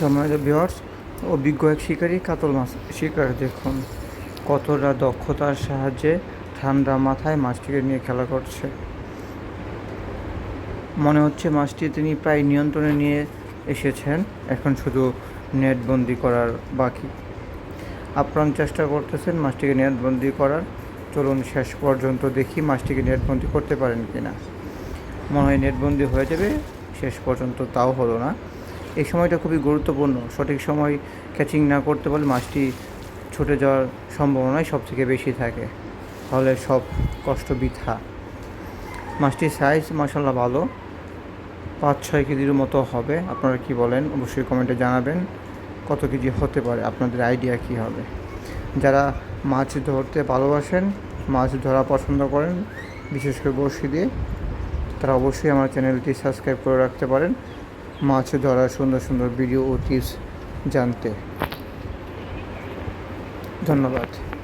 সময় ভিওর্স অভিজ্ঞ এক শিকারী কাতল মাছ শিকার। দেখুন, কতটা দক্ষতার সাহায্যে ঠান্ডা মাথায় মাছটিকে নিয়ে খেলা করছে। মনে হচ্ছে মাছটি তিনি প্রায় নিয়ন্ত্রণে নিয়ে এসেছেন। এখন শুধু নেটবন্দি করার বাকি। আপ্রাণ চেষ্টা করতেছেন মাছটিকে নেটবন্দি করার। চলুন, শেষ পর্যন্ত দেখি মাছটিকে নেটবন্দি করতে পারেন কি না মনে হয় নেটবন্দি হয়ে যাবে। শেষ পর্যন্ত তাও হলো না। এই সময়টা খুবই গুরুত্বপূর্ণ। সঠিক সময় ক্যাচিং না করতে পারলে মাছটি ছুটে যাওয়ার সম্ভাবনাই সব থেকে বেশি থাকে। তাহলে সব কষ্ট বৃথা। মাছটির সাইজ মাসাল্লাহ ভালো। পাঁচ, ছয় কেজির মতো হবে। আপনারা কি বলেন? অবশ্যই কমেন্টে জানাবেন। কত কেজি হতে পারে? আপনাদের আইডিয়া কি হবে? যারা মাছ ধরতে ভালোবাসেন, মাছ ধরা পছন্দ করেন, বিশেষ করে বড়শি দিয়ে, তারা অবশ্যই আমার চ্যানেলটি সাবস্ক্রাইব করে রাখতে পারেন। মাছ ধরার সুন্দর সুন্দর ভিডিও ও টিপস জানতে। ধন্যবাদ।